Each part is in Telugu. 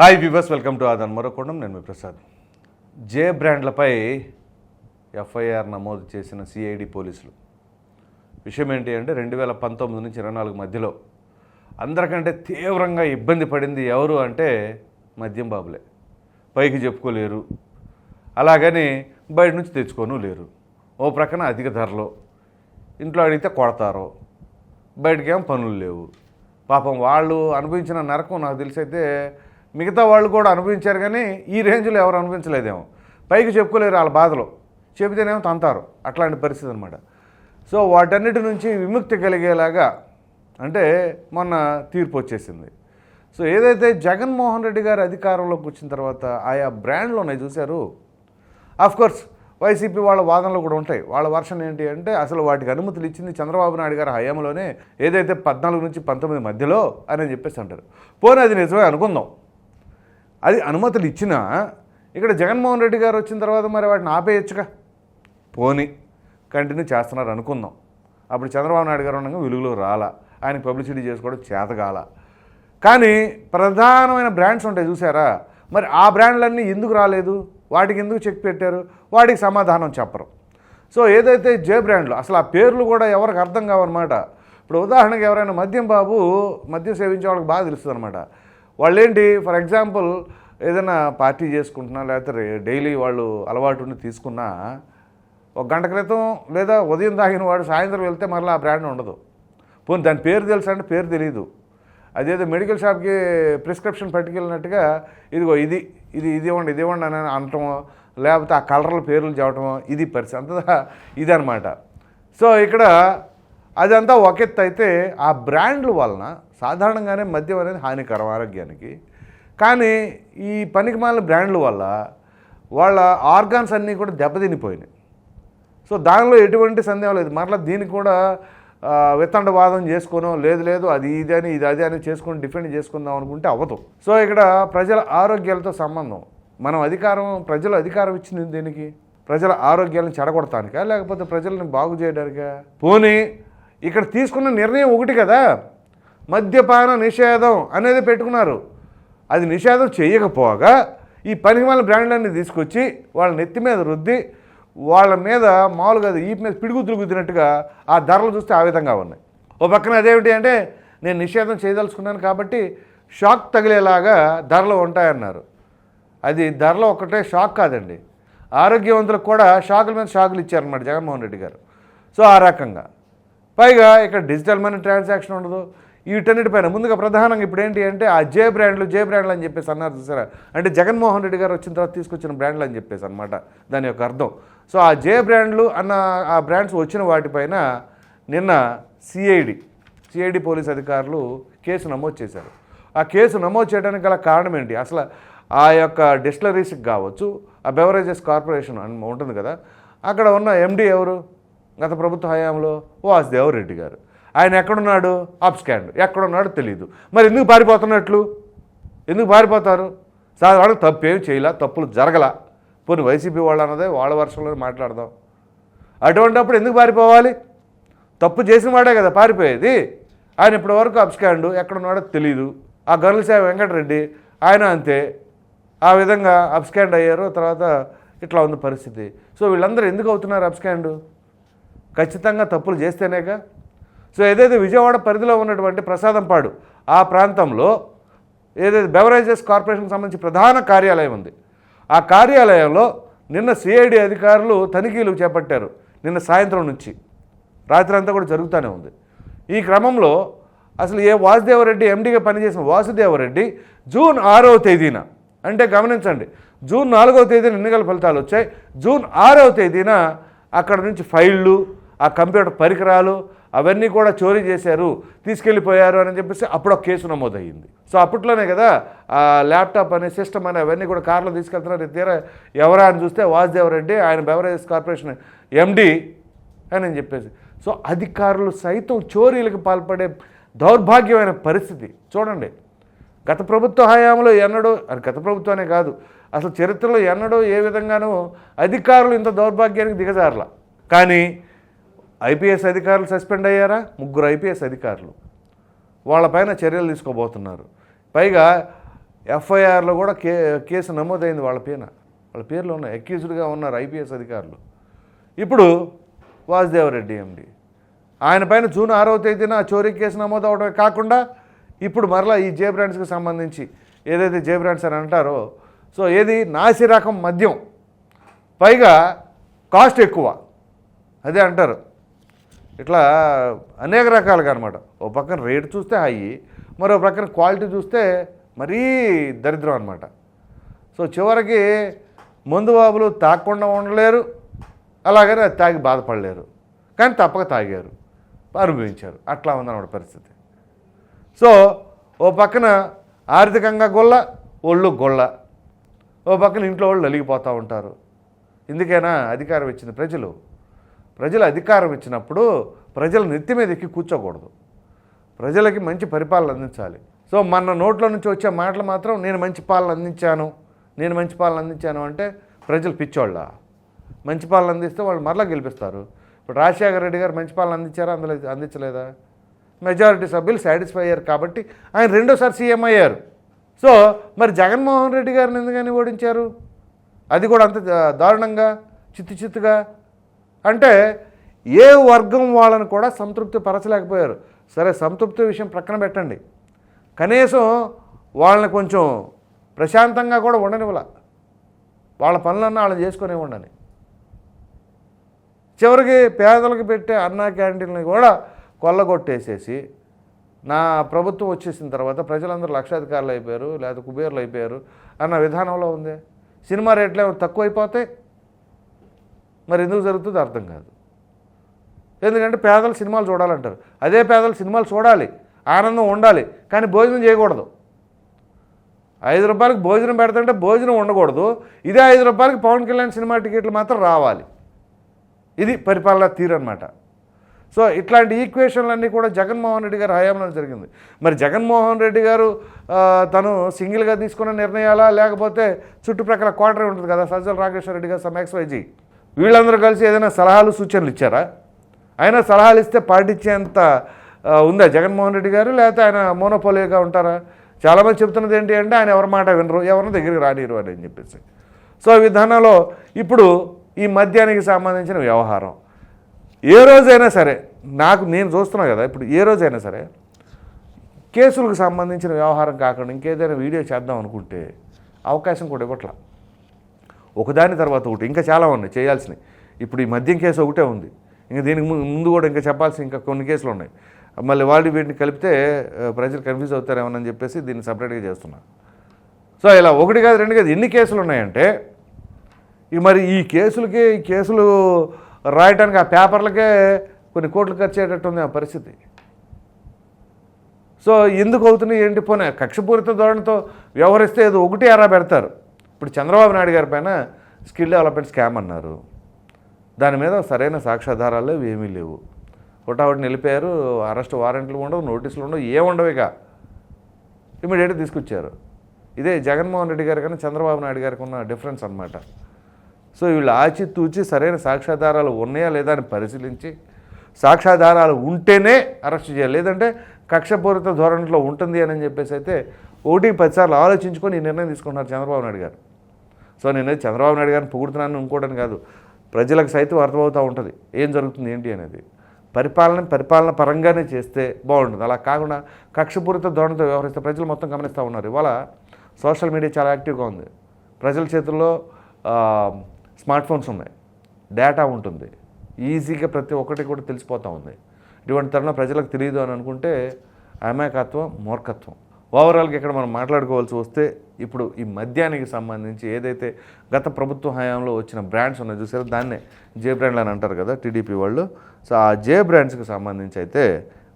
హాయ్ వ్యూవర్స్ వెల్కమ్ టు ఆదన్ మరొకడం. నేను మీ ప్రసాద్. జే బ్రాండ్లపై ఎఫ్ఐఆర్ నమోదు చేసిన సిఐడి పోలీసులు. విషయం ఏంటి అంటే రెండు వేల పంతొమ్మిది నుంచి ఇరవై నాలుగు మధ్యలో అందరికంటే తీవ్రంగా ఇబ్బంది పడింది ఎవరు అంటే మద్యం బాబులే. పైకి చెప్పుకోలేరు. అలాగని బయట నుంచి తెచ్చుకోను లేరు. ఓ ప్రక్కన అధిక ధరలో. ఇంట్లో అడిగితే కొడతారు. బయటకేం పనులు లేవు. పాపం వాళ్ళు అనుభవించిన నరకం నాకు తెలిసైతే మిగతా వాళ్ళు కూడా అనుభవించారు కానీ ఈ రేంజ్లో ఎవరు అనుభవించలేదేమో. పైకి చెప్పుకోలేరు వాళ్ళ బాధలు. చెబితేనేమో తంతారు. అట్లాంటి పరిస్థితి అనమాట సో వాటన్నిటి నుంచి విముక్తి కలిగేలాగా అంటే మొన్న తీర్పు వచ్చేసింది. సో ఏదైతే జగన్మోహన్ రెడ్డి గారు అధికారంలోకి వచ్చిన తర్వాత ఆయా బ్రాండ్లు ఉన్నాయి చూశారు? ఆఫ్కోర్స్ వైసీపీ వాళ్ళ వాదనలు కూడా ఉంటాయి. వాళ్ళ వర్షన్ ఏంటి అంటే అసలు వాటికి అనుమతులు ఇచ్చింది చంద్రబాబు నాయుడు గారి హయాంలోనే ఏదైతే పద్నాలుగు నుంచి పంతొమ్మిది మధ్యలో అని చెప్పేసి అంటారు. పోనీ అది నిజమే అనుకుందాం. అది అనుమతులు ఇచ్చినా ఇక్కడ జగన్మోహన్ రెడ్డి గారు వచ్చిన తర్వాత మరి వాటిని ఆపేయచ్చుగా? పోని. కంటిన్యూ చేస్తున్నారు అనుకుందాం. అప్పుడు చంద్రబాబు నాయుడు గారు ఉండగా వెలుగులో రాలా. ఆయన పబ్లిసిటీ చేసుకోవడం చేతగాల. కానీ ప్రధానమైన బ్రాండ్స్ ఉంటాయి చూసారా? మరి ఆ బ్రాండ్లన్నీ ఎందుకు రాలేదు? వాటికి ఎందుకు చెక్ పెట్టారు? వాటికి సమాధానం చెప్పరు. సో ఏదైతే జే బ్రాండ్లు అసలు ఆ పేర్లు కూడా ఎవరికి అర్థం కావన్నమాట. ఇప్పుడు ఉదాహరణకి ఎవరైనా మద్యం బాబు మద్యం సేవించే వాళ్ళకి బాగా తెలుస్తుంది అనమాట వాళ్ళేంటి ఫర్ ఎగ్జాంపుల్ ఏదైనా పార్టీ చేసుకుంటున్నా లేకపోతే డైలీ వాళ్ళు అలవాటు ఉండి తీసుకున్నా ఒక గంట క్రితం లేదా ఉదయం తాగిన వాడు సాయంత్రం వెళ్తే మరలా ఆ బ్రాండ్ ఉండదు. పోనీ దాని పేరు తెలుసా అంటే పేరు తెలియదు అదేదో మెడికల్ షాప్కి ప్రిస్క్రిప్షన్ పట్టుకెళ్ళినట్టుగా ఇదిగో ఇది ఇది ఇది ఇవ్వండి ఇది ఇవ్వండి అని అనటం లేకపోతే ఆ కలర్ల పేర్లు చెప్పటం ఇది పరిస్థితి. అంతదా ఇదనమాట సో ఇక్కడ అదంతా ఒక ఎత్తు అయితే ఆ బ్రాండ్ల వలన సాధారణంగానే మద్యం అనేది హానికరం ఆరోగ్యానికి. కానీ ఈ పనికిమాలిన బ్రాండ్ల వల్ల వాళ్ళ ఆర్గాన్స్ అన్నీ కూడా దెబ్బతినిపోయినాయి. సో దానిలో ఎటువంటి సందేహం లేదు. మరలా దీనికి కూడా విత్తండవాదం చేసుకోను లేదు లేదు అది ఇది అని ఇది అది అని చేసుకొని డిఫెండ్ చేసుకుందాం అనుకుంటే అవ్వదు. సో ఇక్కడ ప్రజల ఆరోగ్యాలతో సంబంధం. మనం అధికారం ప్రజలు అధికారం ఇచ్చింది దేనికి? ప్రజల ఆరోగ్యాలను చెడగొడటానికా లేకపోతే ప్రజలను బాగు చేయడానికా? పోనీ ఇక్కడ తీసుకున్న నిర్ణయం ఒకటి కదా? మద్యపాన నిషేధం అనేది పెట్టుకున్నారు. అది నిషేధం చేయకపోగా ఈ పనికిమాల బ్రాండ్లన్నీ తీసుకొచ్చి వాళ్ళ నెత్తి మీద రుద్ది వాళ్ళ మీద మామూలుగా అది ఈ మీద పిడుగుద్దులు గుద్దినట్టుగా ఆ ధరలు చూస్తే ఆ విధంగా ఉన్నాయి. ఓ పక్కన అదేమిటి అంటే నేను నిషేధం చేయదలుచుకున్నాను కాబట్టి షాక్ తగిలేలాగా ధరలు ఉంటాయన్నారు. అది ధరలు ఒక్కటే షాక్ కాదండి. ఆరోగ్యవంతులకు కూడా షాకుల మీద షాకులు ఇచ్చారన్నమాట జగన్మోహన్ రెడ్డి గారు. సో ఆ రకంగా. పైగా ఇక్కడ డిజిటల్ మనీ ట్రాన్సాక్షన్ ఉండదు. వీటన్నిటిపైన ముందుగా ప్రధానంగా ఇప్పుడు ఏంటి అంటే ఆ జే బ్రాండ్లు జే బ్రాండ్లు అని చెప్పేసి అన్నారు చూసారా? అంటే జగన్మోహన్ రెడ్డి గారు వచ్చిన తర్వాత తీసుకొచ్చిన బ్రాండ్లు అని చెప్పేసి అనమాట దాని యొక్క అర్థం. సో ఆ జే బ్రాండ్లు అన్న ఆ బ్రాండ్స్ వచ్చిన వాటిపైన నిన్న సిఐడి సిఐడి పోలీస్ అధికారులు కేసు నమోదు చేశారు. ఆ కేసు నమోదు చేయడానికి గల కారణం ఏంటి? అసలు ఆ యొక్క డిస్టిలరీస్కి కావచ్చు ఆ బెవరేజెస్ కార్పొరేషన్ అని ఉంటుంది కదా అక్కడ ఉన్న ఎండి ఎవరు? గత ప్రభుత్వ హయాంలో వాసుదేవ్ రెడ్డి గారు. ఆయన ఎక్కడున్నాడు? అప్స్కాండ్ ఎక్కడున్నాడో తెలియదు మరి ఎందుకు పారిపోతున్నట్లు? ఎందుకు పారిపోతారు? సాధారణ తప్పు ఏం చేయలే తప్పులు జరగల. పోనీ వైసీపీ వాళ్ళు అన్నదే వాళ్ళ వర్షంలో మాట్లాడదాం. అటువంటిప్పుడు ఎందుకు పారిపోవాలి? తప్పు చేసిన వాడే కదా పారిపోయేది. ఆయన ఇప్పటి వరకు అప్స్కాండ్ ఎక్కడున్నాడో తెలియదు ఆ గరులసాయి వెంకటరెడ్డి ఆయన అంతే. ఆ విధంగా అప్స్కాండ్ అయ్యారు. తర్వాత ఇట్లా ఉంది పరిస్థితి. సో వీళ్ళందరూ ఎందుకు అవుతున్నారు అప్స్కాండ్ ఖచ్చితంగా తప్పులు చేస్తేనేగా సో ఏదైతే విజయవాడ పరిధిలో ఉన్నటువంటి ప్రసాదంపాడు ఆ ప్రాంతంలో ఏదైతే బెవరేజెస్ కార్పొరేషన్కి సంబంధించి ప్రధాన కార్యాలయం ఉంది. ఆ కార్యాలయంలో నిన్న సిఐడి అధికారులు తనిఖీలు చేపట్టారు నిన్న సాయంత్రం నుంచి. రాత్రి అంతా కూడా జరుగుతూనే ఉంది. ఈ క్రమంలో అసలు ఏ వాసుదేవరెడ్డి ఎండీగా పనిచేసిన వాసుదేవరెడ్డి జూన్ ఆరవ తేదీన అంటే గమనించండి జూన్ నాలుగవ తేదీన ఎన్నికల ఫలితాలు వచ్చాయి. జూన్ ఆరవ తేదీన అక్కడ నుంచి ఫైళ్ళు ఆ కంప్యూటర్ పరికరాలు అవన్నీ కూడా చోరీ చేశారు తీసుకెళ్ళిపోయారు అని చెప్పేసి అప్పుడు ఒక కేసు నమోదయ్యింది. సో అప్పట్లోనే కదా ఆ ల్యాప్టాప్ అనే సిస్టమ్ అనే అవన్నీ కూడా కార్లో తీసుకెళ్తున్నారు. తీరా ఎవరా అని చూస్తే వాసుదేవరెడ్డి ఆయన బెవరేజెస్ కార్పొరేషన్ ఎండి అని చెప్పేసి. సో అధికారులు సైతం చోరీలకు పాల్పడే దౌర్భాగ్యమైన పరిస్థితి. చూడండి గత ప్రభుత్వ హయాంలో ఎన్నడూ అది గత ప్రభుత్వమే కాదు అసలు చరిత్రలో ఎన్నడూ ఏ విధంగానూ అధికారులు ఇంత దౌర్భాగ్యానికి దిగజారల. కానీ ఐపీఎస్ అధికారులు సస్పెండ్ అయ్యారా? ముగ్గురు ఐపీఎస్ అధికారులు. వాళ్ళపైన చర్యలు తీసుకోబోతున్నారు. పైగా ఎఫ్ఐఆర్లో కూడా కే కేసు నమోదైంది వాళ్ళ పైన. వాళ్ళ పేర్లో ఉన్నాయి. అక్యూజ్డ్గా ఉన్నారు ఐపీఎస్ అధికారులు. ఇప్పుడు వాసుదేవరెడ్డి ఎండి. ఆయన పైన జూన్ ఆరవ తేదీన చోరీ కేసు నమోదు అవడమే కాకుండా ఇప్పుడు మరలా ఈ జే బ్రాండ్స్కి సంబంధించి ఏదైతే జే బ్రాండ్స్ అని అంటారో సో ఏది నాసి రకం మద్యం. పైగా కాస్ట్ ఎక్కువ. అదే అంటారు. ఇట్లా అనేక రకాలుగా అనమాట ఓ పక్కన రేటు చూస్తే హై మరో పక్కన క్వాలిటీ చూస్తే మరీ దరిద్రం అనమాట సో చివరికి మందు బాబులు తాగకుండా ఉండలేరు అలాగని అది తాగి బాధపడలేరు కానీ తప్పక తాగారు అనుభవించారు. అట్లా ఉందన్నమాట పరిస్థితి. సో ఓ పక్కన ఆర్థికంగా గొల్ల ఒళ్ళు గొల్ల. ఓ పక్కన ఇంట్లో వాళ్ళు నలిగిపోతూ ఉంటారు. ఎందుకైనా అధికారం ఇచ్చింది ప్రజలు? ప్రజలు అధికారం ఇచ్చినప్పుడు ప్రజల నెత్తి మీద ఎక్కి కూర్చోకూడదు. ప్రజలకి మంచి పరిపాలన అందించాలి. సో మన నోట్లో నుంచి వచ్చే మాటలు మాత్రం నేను మంచి పాలన అందించాను నేను మంచి పాలన అందించాను అంటే ప్రజలు పిచ్చోళ్ళ? మంచి పాలన అందిస్తే వాళ్ళు మరలా గెలిపిస్తారు. ఇప్పుడు రాజశేఖర రెడ్డి గారు మంచి పాలన అందించారా? అందులో అందించలేదా? మెజారిటీ సభ్యులు సాటిస్ఫై అయ్యారు కాబట్టి ఆయన రెండోసారి సీఎం అయ్యారు. సో మరి జగన్మోహన్ రెడ్డి గారిని ఎందుకని ఓడించారు? అది కూడా అంత దారుణంగా చిత్తు చిత్తుగా అంటే ఏ వర్గం వాళ్ళని కూడా సంతృప్తి పరచలేకపోయారు. సరే సంతృప్తి విషయం ప్రక్కన పెట్టండి. కనీసం వాళ్ళని కొంచెం ప్రశాంతంగా కూడా ఉండనివ్వాల. వాళ్ళ పనులన్నా వాళ్ళని చేసుకునే ఉండని చివరికి పేదలకు పెట్టే అన్నా క్యాంటీన్లు కూడా కొల్లగొట్టేసేసి నా ప్రభుత్వం వచ్చేసిన తర్వాత ప్రజలందరూ లక్షాధికారులు అయిపోయారు లేదా కుబేర్లు అయిపోయారు అన్న విధానంలో ఉంది. సినిమా రేట్లు ఏమో తక్కువ మరి ఎందుకు జరుగుతుందో అర్థం కాదు. ఎందుకంటే పేదలు సినిమాలు చూడాలంటారు. అదే పేదలు సినిమాలు చూడాలి. ఆనందం ఉండాలి. కానీ భోజనం చేయకూడదు. ఐదు రూపాయలకి భోజనం పెడతంటే భోజనం ఉండకూడదు. ఇదే ఐదు రూపాయలకి పవన్ కళ్యాణ్ సినిమా టికెట్లు మాత్రం రావాలి. ఇది పరిపాలన తీరు అనమాట సో ఇట్లాంటి ఈక్వేషన్లన్నీ కూడా జగన్మోహన్ రెడ్డి గారు హయాంలో జరిగింది. మరి జగన్మోహన్ రెడ్డి గారు తను సింగిల్గా తీసుకున్న నిర్ణయాలా? లేకపోతే చుట్టుప్రక్కల క్వార్టర్ ఉంటుంది కదా సజ్జల రాఘేశ్వర రెడ్డి గారు సమ్ ఎక్స్వైజీ వీళ్ళందరూ కలిసి ఏదైనా సలహాలు సూచనలు ఇచ్చారా? ఆయన సలహాలు ఇస్తే పాటించేంత ఉందా? జగన్మోహన్ రెడ్డి గారు లేకపోతే ఆయన మోనోపోలియోగా ఉంటారా? చాలామంది చెప్తున్నది ఏంటి అంటే ఆయన ఎవరి మాట వినరు ఎవరిని దగ్గరికి రానిరు అని అని చెప్పేసి. సో ఈ విధానంలో ఇప్పుడు ఈ మద్యానికి సంబంధించిన వ్యవహారం. ఏ రోజైనా సరే నాకు నేను చూస్తున్నా కదా ఇప్పుడు ఏ రోజైనా సరే కేసులకు సంబంధించిన వ్యవహారం కాకుండా ఇంకేదైనా వీడియో చేద్దాం అనుకుంటే అవకాశం కూడా ఇవ్వట్లా. ఒకదాని తర్వాత ఒకటి ఇంకా చాలా ఉన్నాయి చేయాల్సినవి. ఇప్పుడు ఈ మద్యం కేసు ఒకటే ఉంది. ఇంకా దీనికి ముందు కూడా ఇంకా చెప్పాల్సిన ఇంకా కొన్ని కేసులు ఉన్నాయి. మళ్ళీ వాళ్ళు వీటిని కలిపితే ప్రజలు కన్ఫ్యూజ్ అవుతారేమోనని చెప్పేసి దీన్ని సపరేట్గా చేస్తున్నా సో ఇలా ఒకటి కాదు రెండు కాదు ఎన్ని కేసులు ఉన్నాయంటే ఇక మరి ఈ కేసులకి ఈ కేసులు రాయటానికి ఆ పేపర్లకే కొన్ని కోట్లు ఖర్చు అయ్యేటట్టు ఉంది ఆ పరిస్థితి. సో ఎందుకు అవుతున్నాయి ఏంటి పోనీ కక్షపూరిత ధోరణితో వ్యవహరిస్తే ఏదో ఒకటి ఎరా పెడతారు. ఇప్పుడు చంద్రబాబు నాయుడు గారి పైన స్కిల్ డెవలప్మెంట్ స్కామ్ అన్నారు. దాని మీద సరైన సాక్ష్యాధారాలు ఏమీ లేవు. ఒకటి నిలిపారు అరెస్ట్ వారెంట్లు ఉండవు నోటీసులు ఉండవు ఏం ఉండవు ఇక. ఇమీడియట్గా తీసుకొచ్చారు. ఇదే జగన్మోహన్ రెడ్డి గారి కన్నా చంద్రబాబు నాయుడు గారికి ఉన్న డిఫరెన్స్ అన్నమాట. సో వీళ్ళు ఆచితూచి సరైన సాక్ష్యాధారాలు ఉన్నాయా లేదా అని పరిశీలించి సాక్ష్యాధారాలు ఉంటేనే అరెస్ట్ చేయాలి. లేదంటే కక్షపూరిత ధోరణిలో ఉంటుంది అని చెప్పేసి అయితే ఒకటి పదిసార్లు ఆలోచించుకొని ఈ నిర్ణయం తీసుకున్నారు చంద్రబాబు నాయుడు గారు. సో నేను చంద్రబాబు నాయుడు గారిని పొగుడుతున్నాను ఇంకోటని కాదు. ప్రజలకు సైతం అర్థమవుతూ ఉంటుంది. ఏం జరుగుతుంది ఏంటి అనేది. పరిపాలన పరిపాలన పరంగానే చేస్తే బాగుంటుంది. అలా కాకుండా కక్షపూరిత ధోరణితో వ్యవహరిస్తే ప్రజలు మొత్తం గమనిస్తూ ఉన్నారు. ఇవాళ సోషల్ మీడియా చాలా యాక్టివ్గా ఉంది. ప్రజల చేతుల్లో స్మార్ట్ ఫోన్స్ ఉన్నాయి. డేటా ఉంటుంది. ఈజీగా ప్రతి ఒక్కటి కూడా తెలిసిపోతూ ఉంది. ఇటువంటి తరుణం ప్రజలకు తెలియదు అని అనుకుంటే అమాయకత్వం మూర్ఖత్వం. ఓవరాల్గా ఇక్కడ మనం మాట్లాడుకోవాల్సి వస్తే ఇప్పుడు ఈ మద్యానికి సంబంధించి ఏదైతే గత ప్రభుత్వ హయాంలో వచ్చిన బ్రాండ్స్ ఉన్నాయో చూసారో దాన్నే జే బ్రాండ్లు అని అంటారు కదా టీడీపీ వాళ్ళు. సో ఆ జే బ్రాండ్స్కి సంబంధించి అయితే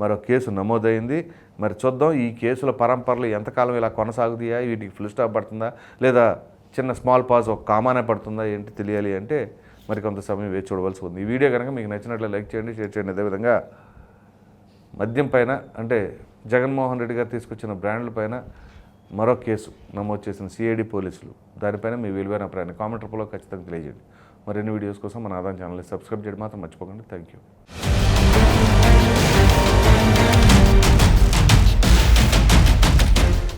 మరో కేసు నమోదైంది. మరి చూద్దాం ఈ కేసుల పరంపరలు ఎంతకాలం ఇలా కొనసాగుతాయా? వీటికి ఫుల్ స్టాప్ పడుతుందా? లేదా చిన్న స్మాల్ పాజ్ ఒక కామానే పడుతుందా? ఏంటి తెలియాలి అంటే మరి కొంత సమయం వేచి చూడవలసి ఉంది. ఈ వీడియో కనుక మీకు నచ్చినట్లు లైక్ చేయండి షేర్ చేయండి. అదేవిధంగా మద్యం పైన అంటే జగన్మోహన్ రెడ్డి గారు తీసుకొచ్చిన బ్రాండ్ల పైన మరో కేసు నమోదు చేసిన సిఐడి పోలీసులు. దానిపైన మీ విలువైన అభిప్రాయాన్ని కామెంట్ రూపంలో ఖచ్చితంగా తెలియజేయండి. మరిన్ని వీడియోస్ కోసం మన ఆదాయం ఛానల్ని సబ్స్క్రైబ్ చేయడం మాత్రం మర్చిపోకండి. Thank you